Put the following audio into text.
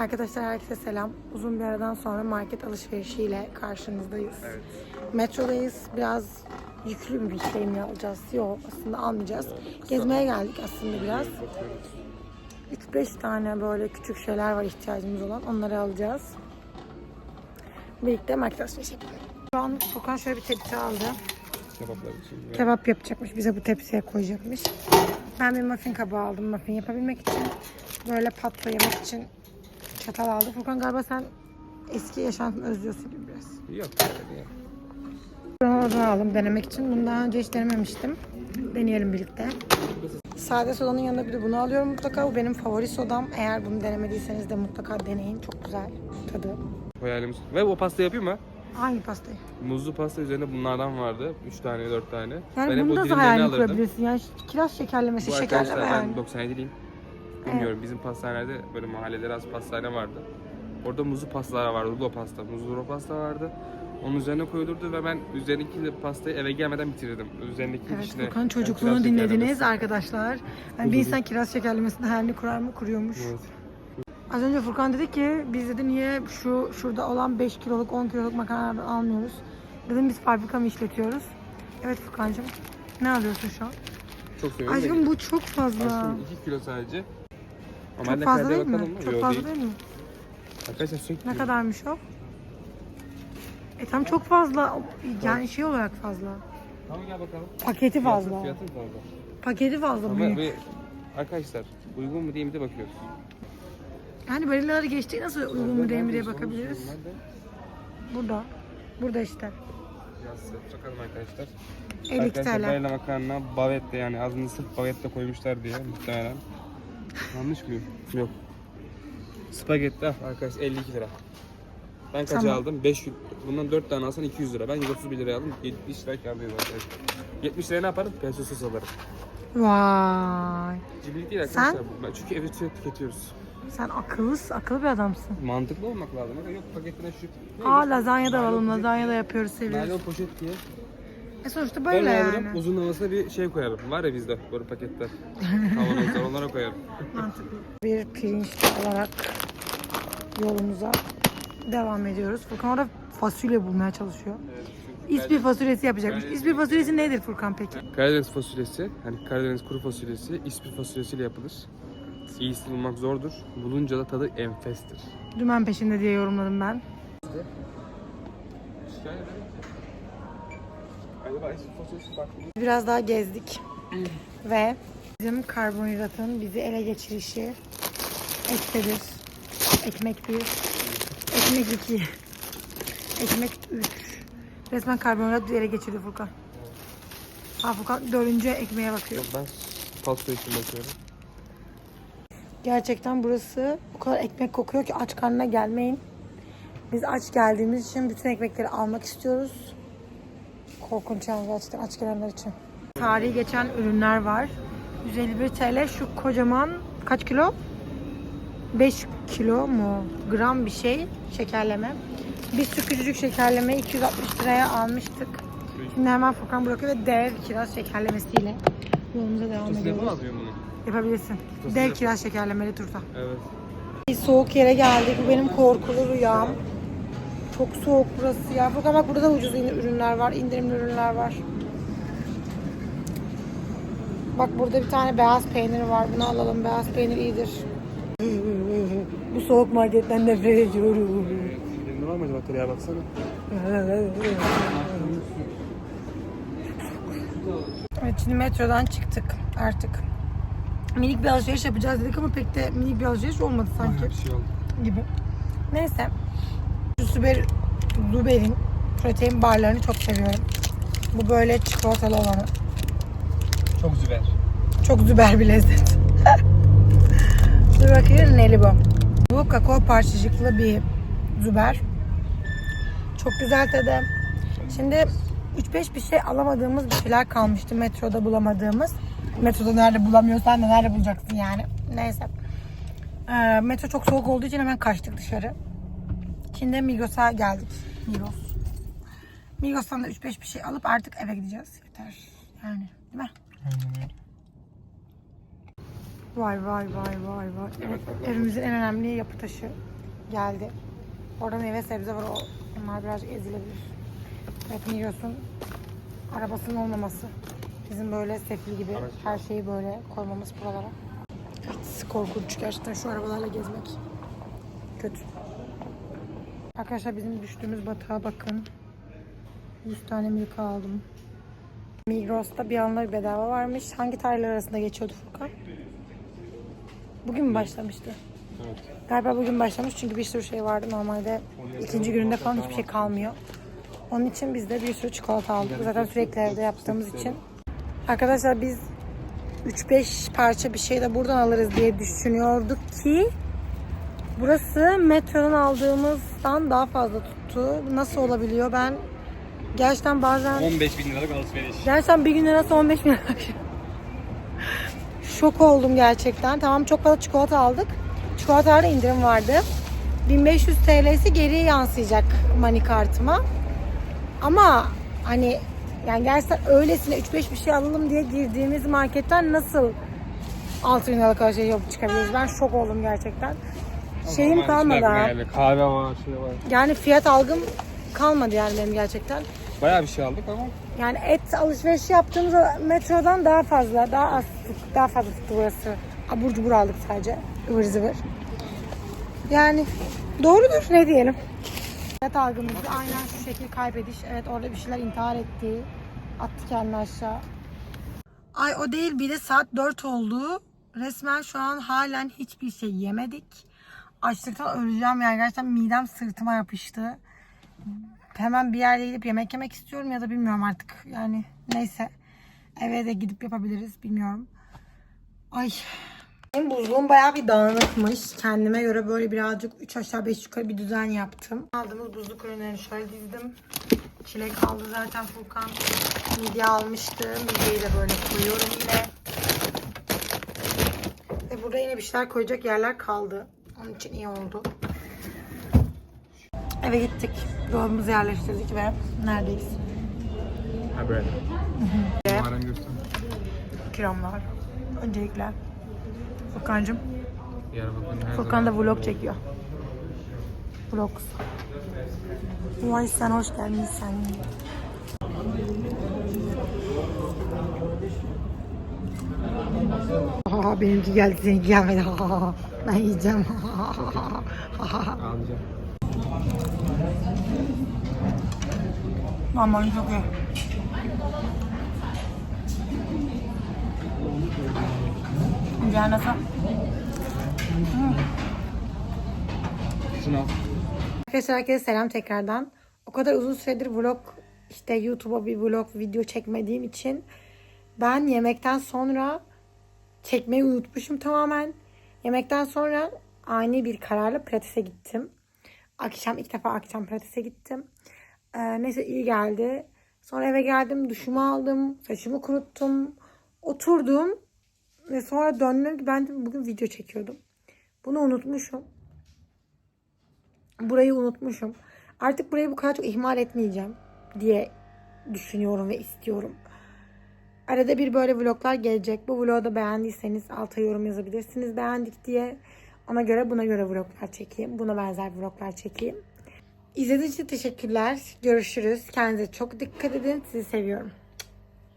Arkadaşlar herkese selam. Uzun bir aradan sonra market alışverişiyle karşınızdayız. Evet. Metrodayız. Biraz yüklü bir şey mi alacağız? Yok aslında almayacağız. Gezmeye geldik aslında biraz. 3-5 tane böyle küçük şeyler var ihtiyacımız olan. Onları alacağız. Birlikte market alışverişi yapalım. Şu an Furkan şöyle bir tepsi aldı. Kebaplar için. ve Kebap yapacakmış. Bize bu tepsiye koyacakmış. Ben bir muffin kabı aldım muffin yapabilmek için. Böyle patla yemek için çatal aldım. Furkan galiba sen eski yaşantını özlüyorsun gibi biraz. Yok yani. ya. Ramazan aldım denemek için. Bunu daha önce hiç denememiştim. Deneyelim birlikte. Sade sodanın yanında bir de bunu alıyorum mutlaka. Bu benim favori sodam. Eğer bunu denemediyseniz de mutlaka deneyin. Çok güzel tadı. Hayalimiz. Ve o pasta yapayım mı? Hangi pastayı? Muzlu pasta üzerinde bunlardan vardı. 3 tane 4 tane. Yani ben bunu da hayalini kurabilirsin. Yani kiraz şekerlemesi, Bu şekerleme arkadaşlar yani. ben 97'liyim. Bilmiyorum bizim pastanelerde böyle mahallelerde az pastane vardı. Orada muzlu pastalar vardı. Rulo pasta. Muzlu rulo pasta vardı. Onun üzerine koyulurdu ve ben üzerindeki pastayı eve gelmeden bitirirdim. Üzerindeki Evet, Furkan'ın yani çocukluğunu kiraz dinlediniz arkadaşlar. Yani bir insan kiraz şekerlemesinde hayalini kurar mı? Kuruyormuş. Evet. Az önce Furkan dedi ki biz dedi niye şu şurada olan 5 kiloluk 10 kiloluk makarnalardan almıyoruz? Dedim biz fabrika mı işletiyoruz? Evet Furkan'cığım. Ne alıyorsun şu an? Çok seviyorum. Aşkım bu çok fazla. Aşkım 2 kilo sadece. Çok fazla değil mi? mı? Çok Yok, fazla değil. değil mi? Arkadaşlar sürekli Ne kadarmış o? E tam çok fazla. Yani şey olarak fazla. Tamam gel bakalım. Paketi Fiyatı- fazla. Fiyatı fazla. Paketi fazla Ama büyük. ve arkadaşlar uygun mu diye mi de bakıyoruz. Yani barillaları geçtik nasıl uygun mu değil mi diye bakabiliriz. Burada. Burada işte. Yazsı. Bakalım arkadaşlar. 52 arkadaşlar TL. Barilla makarna bavette yani adını sırf bavette koymuşlar diye muhtemelen. Yanlış mıyım? Yok. Spagetti ah, arkadaşlar 52 lira. Ben kaça Tamam. aldım? 5 bundan 4 tane alsan 200 lira. Ben 131 liraya aldım. 70 lira kârdayız arkadaşlar. 70 liraya ne yaparım? Peso sos alırım. Vay. Cimrilik değil Sen? arkadaşlar. bu. Ben çünkü evi sürekli tüketiyoruz. Sen akıllısın, akıllı bir adamsın. Mantıklı olmak lazım. Yok paketine şu. Aa lazanya da alalım. Lazanya da yapıyoruz, seviyoruz. Naylon poşet diye. E sonuçta Ben böyle alırım, yani. uzun havasına bir şey koyarım. Var ya bizde böyle paketler. Kavanozlar onlara koyarım. Mantıklı. Bir pirinç de alarak yolumuza devam ediyoruz. Furkan orada fasulye bulmaya çalışıyor. Evet, İspir fasulyesi yapacakmış. Karadeniz- İspir fasulyesi nedir Furkan peki? Karadeniz fasulyesi, hani Karadeniz kuru fasulyesi, ispir fasulyesiyle yapılır. İyisi bulmak zordur. Bulunca da tadı enfestir. Dümen peşinde diye yorumladım ben. Farklı Biraz daha gezdik. Ve bizim karbonhidratın bizi ele geçirişi bir, ekmek bir, ekmek iki, ekmek üç. Resmen karbonhidrat bizi ele geçirdi Furkan. Ha Furkan dördüncü ekmeğe bakıyor. Yok ben pasta için bakıyorum. Gerçekten burası o kadar ekmek kokuyor ki aç karnına gelmeyin. Biz aç geldiğimiz için bütün ekmekleri almak istiyoruz. Korkunç yani gerçekten aç gelenler için. Tarihi geçen ürünler var. 151 TL şu kocaman kaç kilo? 5 kilo mu? Gram bir şey şekerleme. Biz şu küçücük şekerlemeyi 260 liraya almıştık. Şimdi hemen Furkan bırakıyor ve dev kiraz şekerlemesiyle yolumuza devam ediyoruz. yapamaz mıyım bunu? Yapabilirsin. Dev yap- kiraz şekerlemeli turta. Evet. Bir soğuk yere geldik. Bu benim korkulu rüyam. Çok soğuk burası ya. Furkan bak burada da ucuz ürünler var. indirimli ürünler var. Bak burada bir tane beyaz peynir var. Bunu alalım. Beyaz peynir iyidir. Bu soğuk marketten nefret ediyorum. Ne var mı acaba ya baksana. Evet şimdi metrodan çıktık artık. Minik bir alışveriş yapacağız dedik ama pek de minik bir alışveriş olmadı sanki. Bir şey oldu. gibi. Neyse. Şu Zuber, Zuber'in protein barlarını çok seviyorum. Bu böyle çikolatalı olanı. Çok züber. Çok züber bir lezzet. Dur bakayım neli bu. Bu kakao parçacıklı bir züber. Çok güzel tadı. Şimdi 3-5 bir şey alamadığımız bir şeyler kalmıştı metroda bulamadığımız. Metroda nerede bulamıyorsan da nerede bulacaksın yani. Neyse. Ee, metro çok soğuk olduğu için hemen kaçtık dışarı. Şimdi Migros'a geldik. Migros. Migros'tan da 3-5 bir şey alıp artık eve gideceğiz. Yeter. Yani değil mi? Aynen. Vay vay vay vay vay. Evet, evimizin en önemli yapı taşı geldi. Orada meyve sebze var. O, onlar birazcık ezilebilir. Evet Migros'un arabasının olmaması. Bizim böyle sefil gibi her şeyi böyle koymamız buralara. Evet, korkunç gerçekten şu arabalarla gezmek. Kötü. Arkadaşlar bizim düştüğümüz batağa bakın. 100 tane milka aldım. Migros'ta bir anda bir bedava varmış. Hangi tarihler arasında geçiyordu Furkan? Bugün mü başlamıştı? Evet. Galiba bugün başlamış çünkü bir sürü şey vardı. Normalde ikinci gününde falan hiçbir şey kalmıyor. Onun için biz de bir sürü çikolata aldık. Zaten sürekli evde yaptığımız için. Arkadaşlar biz 3-5 parça bir şey de buradan alırız diye düşünüyorduk ki burası metronun aldığımızdan daha fazla tuttu. Nasıl olabiliyor? Ben gerçekten bazen 15 bin liralık alışveriş. Gerçekten bir günde nasıl 15 bin lira? Şok oldum gerçekten. Tamam çok fazla çikolata aldık. Çikolatalarda indirim vardı. 1500 TL'si geriye yansıyacak mani kartıma. Ama hani yani gerçekten öylesine 3-5 bir şey alalım diye girdiğimiz marketten nasıl 6000 liralık alışveriş yapıp çıkabiliriz? Ben şok oldum gerçekten. Şeyim kalmadı ha. Yani kahve var, şey var. Yani fiyat algım kalmadı yani benim gerçekten. Bayağı bir şey aldık ama Yani et alışverişi yaptığımız metrodan daha fazla, daha az tuttu, daha fazla tuttu burası. Abur cubur aldık sadece, ıvır zıvır. Yani doğrudur, ne diyelim. Hayat algımızı aynen şu şekil kaybediş. Evet orada bir şeyler intihar etti. Attı kendini aşağı. Ay o değil bir de saat 4 oldu. Resmen şu an halen hiçbir şey yemedik. Açlıktan öleceğim yani gerçekten midem sırtıma yapıştı hemen bir yerde gidip yemek yemek istiyorum ya da bilmiyorum artık. Yani neyse. Eve de gidip yapabiliriz bilmiyorum. Ay. Benim buzluğum bayağı bir dağınıkmış. Kendime göre böyle birazcık 3 aşağı 5 yukarı bir düzen yaptım. Aldığımız buzluk ürünlerini şöyle dizdim. Çilek aldı zaten Furkan. Midye almıştı. Midyeyi de böyle koyuyorum yine. Ve burada yine bir şeyler koyacak yerler kaldı. Onun için iyi oldu. Eve gittik. Dolabımızı yerleştirdik ve neredeyiz? ha böyle. Muharrem göster. Kiramlar. Öncelikle. Her Furkan da vlog çekiyor. Vlog. Vay sen hoş geldin sen. Aa, benimki geldi seninki gelmedi. Ben yiyeceğim. Alacağım. Aman çok iyi. Güzel nasıl? Al. Arkadaşlar herkese selam tekrardan. O kadar uzun süredir vlog işte YouTube'a bir vlog video çekmediğim için ben yemekten sonra çekmeyi unutmuşum tamamen. Yemekten sonra ani bir kararla pilatese gittim. Akşam ilk defa akşam pilatese gittim. Ee, neyse iyi geldi. Sonra eve geldim, duşumu aldım, saçımı kuruttum, oturdum ve sonra döndüm ki ben bugün video çekiyordum. Bunu unutmuşum. Burayı unutmuşum. Artık burayı bu kadar çok ihmal etmeyeceğim diye düşünüyorum ve istiyorum. Arada bir böyle vloglar gelecek. Bu vlogu da beğendiyseniz alta yorum yazabilirsiniz. Beğendik diye. Ona göre buna göre vloglar çekeyim. Buna benzer vloglar çekeyim. İzlediğiniz için teşekkürler. Görüşürüz. Kendinize çok dikkat edin. Sizi seviyorum.